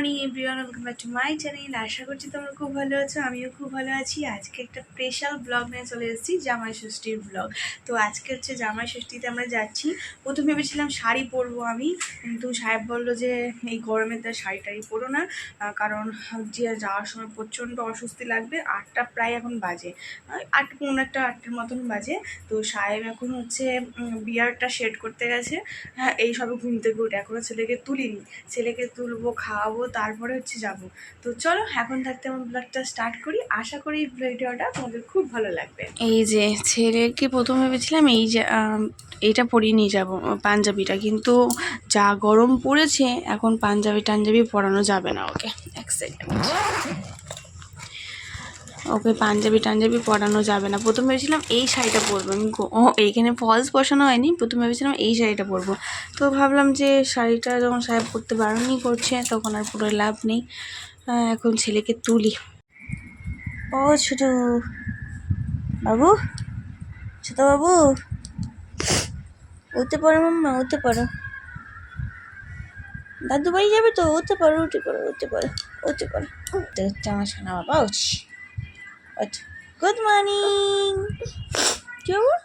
Morning everyone welcome back to my channel আশা করছি তোমরা খুব ভালো আছো, আমিও খুব ভালো আছি। আজকে একটা স্পেশাল ব্লগ নিয়ে চলে এসেছি, জামাই ষষ্ঠীর ব্লগ তো আজকে হচ্ছে জামাই ষষ্ঠীতে আমরা যাচ্ছি। প্রথম ভেবেছিলাম শাড়ি পরবো আমি, কিন্তু সাহেব বলল যে, এই গরমের তার শাড়ি টাড়ি পরো না কারণ যে যাওয়ার সময় প্রচণ্ড অস্বস্তি লাগবে, আটটা প্রায় এখন বাজে। আট পনেরো একটা আটটার মতন বাজে। তো সাহেব এখন হচ্ছে বিয়ারটা শেড করতে গেছে। হ্যাঁ এই সবে ঘুম থেকে উঠে এখনও ছেলেকে তুলিনি। ছেলেকে তুলবো, খাওয়াবো তারপরে হচ্ছে যাব। তো চলো, এখন থাকতে আমার ব্লগটা স্টার্ট করি। আশা করি ভিডিওটা তোমাদের খুব ভালো লাগবে। এই যে ছেলেকে প্রথম ভেবেছিলাম, এই যে এটা পরিয়ে নিয়ে যাব, পাঞ্জাবিটা। কিন্তু যা গরম পড়েছে, এখন পাঞ্জাবি টাঞ্জাবি পরানো যাবে না ওকে। এক সেকেন্ড ওকে পাঞ্জাবি টাঞ্জাবি পরানো যাবে না। প্রথম ভেবেছিলাম এই শাড়িটা পরবো। আমি ও, এইখানে ফলস বসানো হয়নি। প্রথম ভেবেছিলাম এই শাড়িটা পরবো। তো ভাবলাম যে শাড়িটা যখন সাহেব পরতে বারণই করছে, তখন আর পুরো লাভ নেই। এখন ছেলেকে তুলি। ও, ছোট বাবু? ছোট বাবু? উঠতে পারো মাম্মা উঠতে পারো দাদু বাড়ি যাবে তো? উঠতে পারো উঠতে পারো উঠতে পারো উঠতে পারো উঠতে উঠতে আমার শোনা বাবা উঠ গুড মর্নিং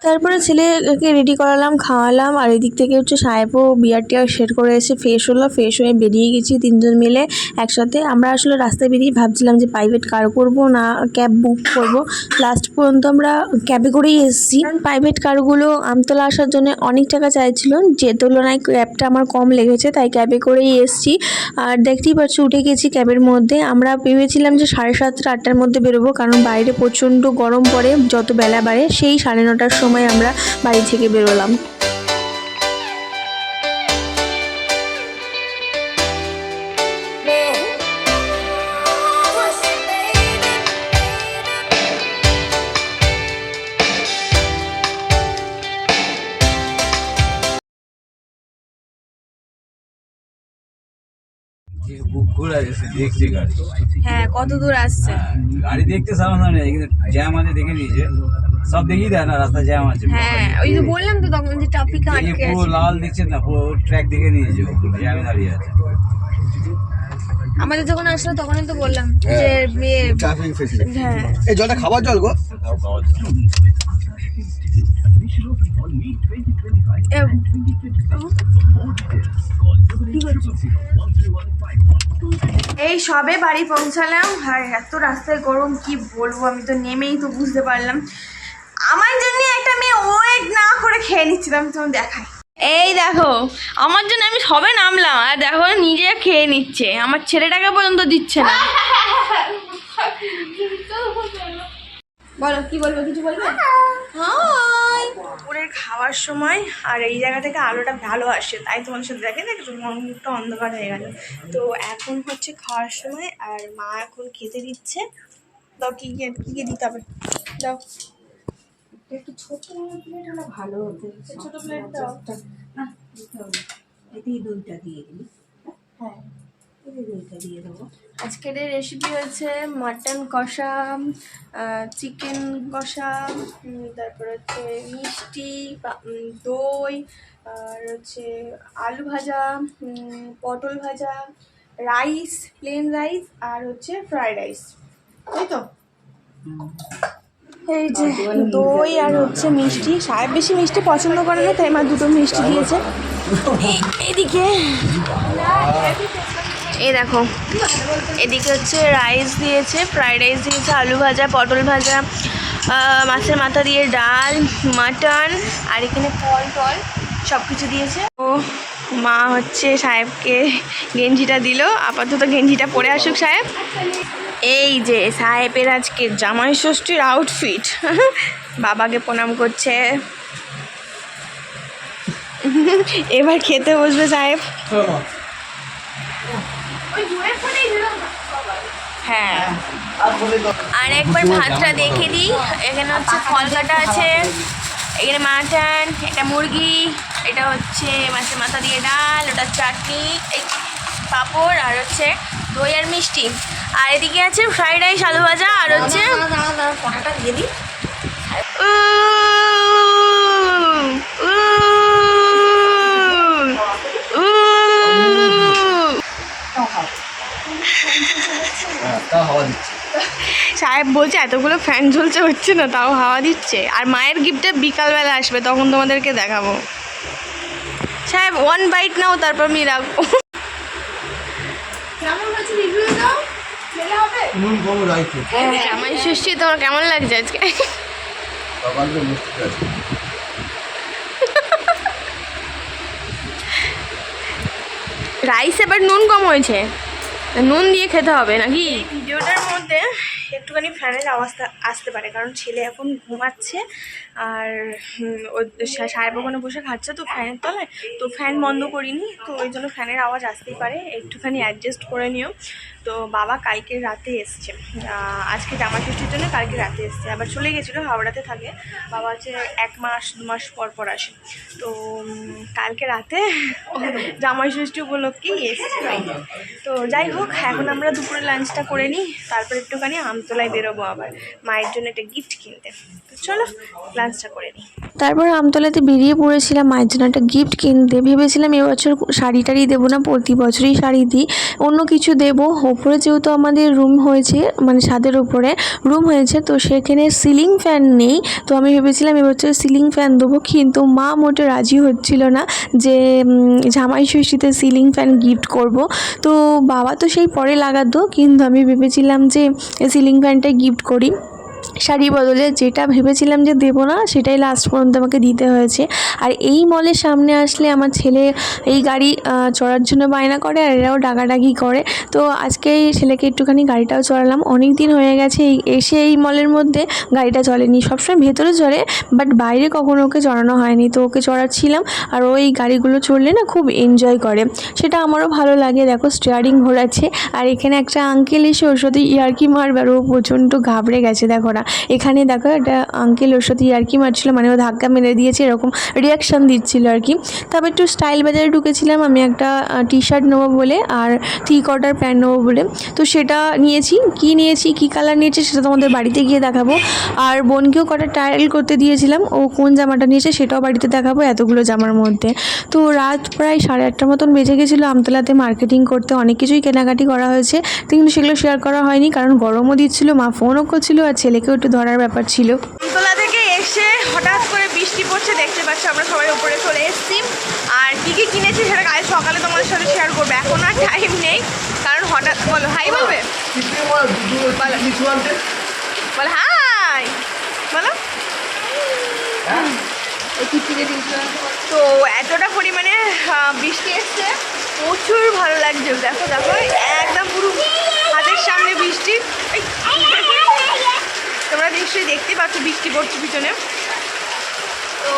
তারপরে ছেলেকে রেডি করালাম, খাওয়ালাম, আর এদিক থেকে হচ্ছে সাহেবও বিয়ার টিয়ার সেট করে এসে ফ্রেশ হলো ফ্রেশ হয়ে বেরিয়ে গেছি তিনজন মিলে একসাথে। আমরা আসলে রাস্তায় বেরিয়ে ভাবছিলাম যে প্রাইভেট কার করব না ক্যাব বুক করব। লাস্ট পর্যন্ত আমরা ক্যাবে করেই এসেছি। প্রাইভেট কারগুলো আমতলা আসার জন্য অনেক টাকা চাইছিল, যে তুলনায় ক্যাবটা আমার কম লেগেছে, তাই ক্যাবে করেই এসেছি। আর দেখতেই পাচ্ছি, উঠে গেছি ক্যাবের মধ্যে। আমরা ভেবেছিলাম যে সাড়ে সাতটা আটটার মধ্যে বেরোবো, কারণ বাইরে প্রচণ্ড গরম পড়ে, যত বেলা বাড়ে, সেই সাড়ে নটার সময় আমরা বাড়ি থেকে বেরোলাম। ঘোরা গেছে। দেখছি গাড়ি। হ্যাঁ কত দূর আসছে? হ্যাঁ, গাড়ি দেখতে সামনে কিন্তু জ্যাম আছে দেখে নিয়েছে। সব দেখিয়ে দেয় না রাস্তা জ্যাম আছে। হ্যাঁ ওই যে বললাম তো তখন যে ট্রাফিক যে পুরো লাল দেখছেন না পুরো ট্র্যাক দেখে নিয়েছে জ্যামে দাঁড়িয়ে আছে। আমাদের যখন আসলো তখনই তো বললাম যে ট্রাফিক ফেসিলিটি হ্যাঁ। এই জলটা খাবার জল গো। না। এ, এই সবে বাড়ি পৌঁছালাম। আর এত রাস্তায় গরম কি বলব? আমি তো নেমেই তো বুঝতে পারলাম। আমার জন্য একটা মেয়ে ওয়েট না করে খেয়ে নিচ্ছিলাম তুমি দেখাই। এই দেখো আমার জন্য আমি সবে নামলাম। আর দেখো নিজে খেয়ে নিচ্ছে। আমার ছেলেটাকে পর্যন্ত দিচ্ছে না। বলো কি বলব কিছু বলবে? হাই দুপুরের খাওয়ার সময় আর এই জায়গা থেকে আলোটা ভালো আসে তাই তোমার সাথে দেখে দেখো মুখটা অন্ধকার হয়ে গেল। তো এখন হচ্ছে খাওয়ার সময় আর মা এখন খেতে দিচ্ছে। দাও কি কি কি কি দিতে হবে? দাও। একটু ছোট প্লেট হলে ভালো হতো। ছোট প্লেট দাও। না দিতে হবে। এতেই দইটা দিয়ে দিই হ্যাঁ। আজকের রেসিপি হচ্ছে মাটন কষা চিকেন কষা তারপর হচ্ছে মিষ্টি দই আর হচ্ছে আলু ভাজা পটল ভাজা রাইস প্লেন রাইস আর হচ্ছে ফ্রাইড রাইস তাই তো? এই যে দই আর হচ্ছে মিষ্টি। সাহেব বেশি মিষ্টি পছন্দ করে না তাই মা দুটো মিষ্টি দিয়েছে। এদিকে। এই দেখো, এদিকে হচ্ছে রাইস দিয়েছে ফ্রাইড রাইস দিয়েছে, আলু ভাজা, পটল ভাজা মাছের মাথা দিয়ে ডাল মাটন আর এখানে ফল টল সব কিছু দিয়েছে। ও মা হচ্ছে সাহেবকে গেঞ্জিটা দিল, আপাতত গেঞ্জিটা পরে আসুক সাহেব। এই যে সাহেবের আজকে জামাই ষষ্ঠীর আউটফিট বাবাকে প্রণাম করছে। এবার খেতে বসবে সাহেব। হ্যাঁ। আর একবার ভাতটা দেখে দিই। এখানে হচ্ছে ফল কাটা আছে। এখানে মাটন এটা মুরগি এটা হচ্ছে মাছের মাথা দিয়ে ডাল ওটা চাটনি এই পাঁপড় আর হচ্ছে দই আর মিষ্টি। আর এদিকে আছে ফ্রাইড রাইস আলু ভাজা আর হচ্ছে দিয়ে দিই। সাহেব বলছে এতগুলো ফ্যান ঝুলছে হচ্ছে না তাও হাওয়া দিচ্ছে। আর মায়ের গিফটটা বিকালবেলা আসবে তখন তোমাদেরকে দেখাবো। সাহেব ওয়ান বাইট নাও তারপর আমি রাখব। কেমন হ্যাঁ, হ্যাঁ, লাগছে আজকে? রাইস এবার নুন কম হয়েছে? নুন দিয়ে খেতে হবে নাকি? ভিডিওটার মধ্যে একটুখানি ফ্যানের আওয়াজটা আসতে পারে, কারণ ছেলে এখন ঘুমাচ্ছে আর ও সাহেব ওখানে বসে খাচ্ছে, তো ফ্যানের তলায়। তো ফ্যান বন্ধ করিনি, তো ওই জন্য ফ্যানের আওয়াজ আসতেই পারে। একটুখানি অ্যাডজাস্ট করে নিও। তো বাবা কালকে রাতে এসছে। আজকে জামা ষষ্ঠীর জন্য কালকে রাতে এসছে। আবার চলে গেছিল হাওড়াতে থাকে। বাবা হচ্ছে এক মাস, দু মাস পর পর আসে। তো কালকে রাতে জামাই ষষ্ঠী উপলক্ষেই এসছে। তো যাই হোক, এখন আমরা দুপুরে লাঞ্চটা করে নিই। তারপর একটুখানি আমতলায় বেরোবো আবার। মায়ের জন্য একটা গিফট কিনতে। চলো লাঞ্চটা করে নিই। তারপর আমতলাতে বেরিয়ে পড়েছিলাম, মায়ের জন্য একটা গিফট কিনতে। ভেবেছিলাম এবছর শাড়ি টাড়ি দেবো না, প্রতি বছরই শাড়ি দিই। অন্য কিছু দেবো। ওপরে যেহেতু আমাদের রুম হয়েছে মানে ছাদের উপরে রুম হয়েছে, তো সেখানে সিলিং ফ্যান নেই। তো আমি ভেবেছিলাম এবছর সিলিং ফ্যান দেবো, কিন্তু মা মোটে রাজি হচ্ছিল না যে জামাই ষষ্ঠীতে সিলিং ফ্যান গিফট করব। তো বাবা তো সেই পরে লাগাতো, কিন্তু আমি ভেবেছিলাম যে সিলিং ফ্যানটাই গিফট করি। শাড়ি বদলে যেটা ভেবেছিলাম যে দেবো না, সেটাই লাস্ট পর্যন্ত আমাকে দিতে হয়েছে। আর এই মলের সামনে আসলে আমার ছেলে এই গাড়ি চড়ার জন্য বায়না করে আর এরাও ডাকাডাকি করে। তো আজকে এই ছেলেকে একটুখানি গাড়িটাও চড়ালাম। অনেক দিন হয়ে গেছে, এই, এসে এই মলের মধ্যে গাড়িটা চলেনি সবসময় ভেতরে চড়ে বাট বাইরে কখনো ওকে চড়ানো হয়নি। তো ওকে চড়াচ্ছিলাম আর ও এই গাড়িগুলো চড়লে না খুব এনজয় করে। সেটা আমারও ভালো লাগে। দেখো স্টিয়ারিং ঘোরাচ্ছে। আর এখানে একটা আঙ্কেল এসে ওর সাথে ইয়ার্কি মারবে আর ও প্রচণ্ড ঘাবড়ে গেছে, দেখো না। এখানে দেখো একটা আঙ্কেল ওর সাথে ইয়ার্কি মারছিল মানে ও ধাক্কা মেরে দিয়েছে, এরকম রিয়াকশান দিচ্ছিল আর কি তারপর একটু স্টাইল বাজারে ঢুকেছিলাম, আমি একটা টি শার্ট নেব বলে আর থ্রি কোয়ার্টার প্যান্ট নেব বলে। তো সেটা নিয়েছি, কি নিয়েছি, কি কালার নিয়েছি সেটা তোমাদের বাড়িতে গিয়ে দেখাবো। আর বোনকেও কটা ট্রায়াল করতে দিয়েছিলাম, ও কোন জামাটা নিয়েছে সেটাও বাড়িতে দেখাবো এতগুলো জামার মধ্যে। তো রাত প্রায় সাড়ে আটটার মতন বেজে গেছিল, আমতলাতে মার্কেটিং করতে অনেক কিছুই কেনাকাটি করা হয়েছে। কিন্তু সেগুলো শেয়ার করা হয়নি, কারণ গরমও দিচ্ছিল, মা ফোনও করছিল আর ছেলেকেও একটু ধরার ব্যাপার ছিল। তোলা থেকে এসে হঠাৎ করে বৃষ্টি পড়ছে, দেখতে পাচ্ছি আমরা সবাই উপরে চলে এসেছি। আর কী কী কিনেছি সেটা কাল সকালে তোমাদের সাথে শেয়ার করব। এখন আর টাইম নেই। কারণ হঠাৎ বলো হাই বলবে? বলো। হাই বলো। তো এতটা পরিমাণে বৃষ্টি এসছে। প্রচুর ভালো লাগছে দেখো দেখো, একদম পুরো হাতের সামনে বৃষ্টি। নিশ্চয়ই দেখতে পাচ্ছ বৃষ্টি পড়ছে পিছনে। তো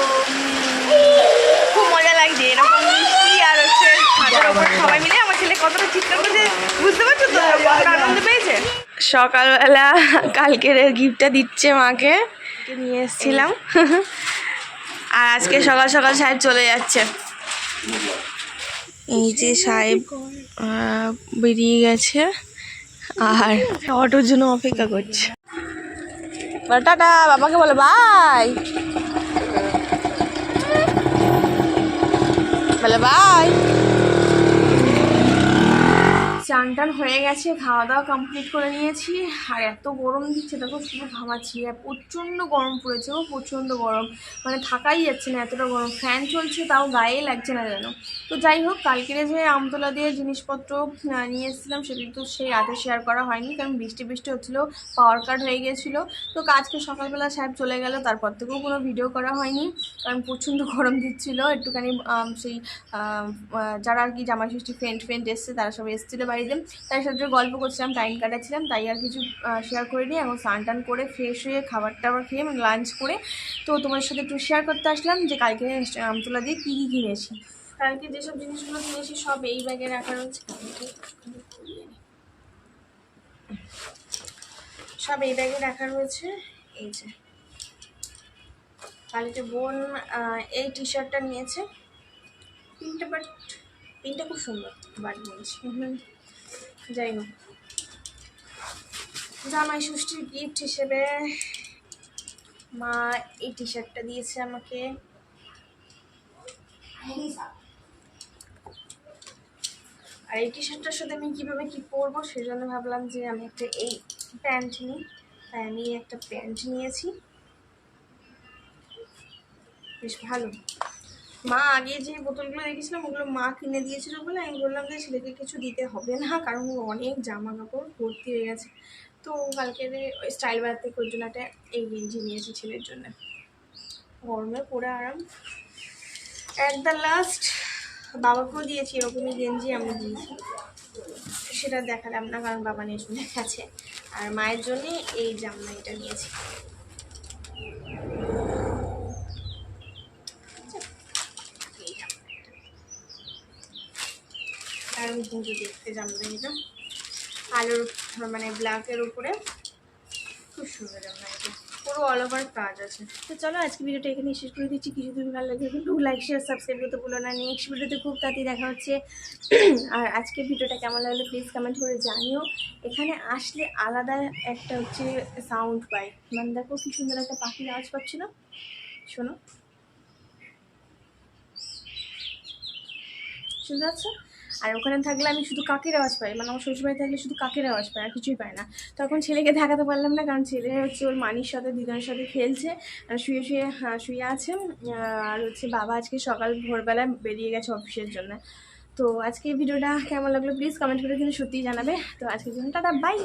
খুব মজা লাগছে এরকম বৃষ্টি আর হচ্ছে ছাদের ওপর সবাই মিলে। আমার ছেলে কতটা চিৎকার করছে বুঝতে পারছ তো? কতটা আনন্দ পেয়েছে? সকালবেলা কালকের গিফটটা দিচ্ছে মাকে। নিয়ে এসেছিলাম। আর আজকে সকাল সকাল সাহেব চলে যাচ্ছে। এই যে সাহেব আহ, বেরিয়ে গেছে। আর অটোর জন্য অপেক্ষা করছে। টাটা বাবাকে বলো বাই বলো বাই চান টান হয়ে গেছে খাওয়া দাওয়া কমপ্লিট করে নিয়েছি। আর এত গরম দিচ্ছে, দেখো শুধু ঘামাচ্ছি। আর প্রচণ্ড গরম পড়েছে ও প্রচণ্ড গরম। মানে থাকাই যাচ্ছে না এতটা গরম। ফ্যান চলছে, তাও গায়ে লাগছে না যেন। তো যাই হোক, কালকের যে আমতলা দিয়ে জিনিসপত্র নিয়ে এসেছিলাম, সেটা তো সেই রাতে শেয়ার করা হয়নি, কারণ বৃষ্টি বৃষ্টি হচ্ছিল পাওয়ার কাট হয়ে গেছিল। তো আজকে সকালবেলা সাহেব চলে গেল, তারপর থেকেও কোনো ভিডিও করা হয়নি, কারণ প্রচণ্ড গরম দিচ্ছিল। একটুখানি সেই যারা আর কি জামাই ষষ্ঠী ফ্রেন্ড ফ্রেন্ড এসছে, তারা সব এসেছিল বাড়িতে। তার সাথে গল্প করছিলাম টাইম কাটাচ্ছিলাম তাই আর কিছু শেয়ার করে নিই এখন স্নান টান করে ফ্রেশ হয়ে খাবার টাবার খেয়ে লাঞ্চ করে তো তোমার সাথে একটু শেয়ার করতে আসলাম যে কালকে আমতলা দিয়ে কী কী কিনেছি। কালকে যেসব জিনিসগুলো কিনেছি সব এই ব্যাগে রাখা রয়েছে সব এই ব্যাগে রাখা রয়েছে এই যে। কালকে বোন এই টি শার্টটা নিয়েছে। পিনটা বাট পিনটা খুব সুন্দর বাট বলছি হুম। যাই হোক জামাই ষষ্ঠীর গিফট হিসেবে মা এই টি শার্টটা দিয়েছে আমাকে। আর এই টি শার্টটার সাথে আমি কীভাবে কী পরবো সেই জন্য ভাবলাম যে আমি একটা এই প্যান্ট নিই তাই আমি একটা প্যান্ট নিয়েছি। বেশ ভালো। মা আগে যে বোতলগুলো দেখেছিলাম ওগুলো মা কিনে দিয়েছিল বলে আমি বললাম যে ছেলেকে কিছু দিতে হবে না, কারণ ওর অনেক জামা কাপড় ভর্তি হয়ে গেছে। তো কালকে স্টাইল বার থেকে জন্য একটা এই গেঞ্জি নিয়েছি ছেলের জন্য। গরমে পরে আরাম। অ্যাট দ্য লাস্ট বাবাকেও দিয়েছি, এরকমই গেঞ্জি আমি দিয়েছি। সেটা দেখালাম না, কারণ বাবা নিয়ে চলে গেছে। আর মায়ের জন্যে এই জামা এটা নিয়েছি দারুণ কিন্তু দেখতে জামা এটা আলোর মানে ব্ল্যাকের উপরে। খুব সুন্দর জামা এটা। পুরো অল ওভার কাজ আছে। তো চলো আজকে ভিডিওটা এখানে শেষ করে দিচ্ছি। কিছু তুমি ভালো লাগে কিন্তু লাইক শেয়ার সাবস্ক্রাইব করতে ভুলো না। নেক্সট ভিডিওতে খুব তাড়াতাড়ি দেখা হচ্ছে। আর আজকে ভিডিওটা কেমন লাগল প্লিজ কমেন্ট করে জানিও। এখানে আসলে আলাদা একটা হচ্ছে সাউন্ড পাই। মানে দেখো কি সুন্দর একটা পাখির আওয়াজ পাচ্ছিল। শোনো। শুনতে পাচ্ছ? আর ওখানে থাকলে আমি শুধু কাকের আওয়াজ পাই মানে আমার শ্বশুরবাড়ি থাকলে শুধু কাকের আওয়াজ পাই আর কিছুই পাই না। তখন ছেলেকে দেখাতে পারলাম না কারণ ছেলে হচ্ছে ওর মানির সাথে দিদার সাথে খেলছে আর শুয়ে শুয়ে হ্যাঁ, শুয়ে আছে আর হচ্ছে বাবা আজকে সকাল ভোরবেলা বেরিয়ে গেছে অফিসের জন্য। তো আজকে ভিডিওটা কেমন লাগল প্লিজ কমেন্ট করে কিন্তু সত্যিই জানাবে। তো আজকের জন্য টাটা বাই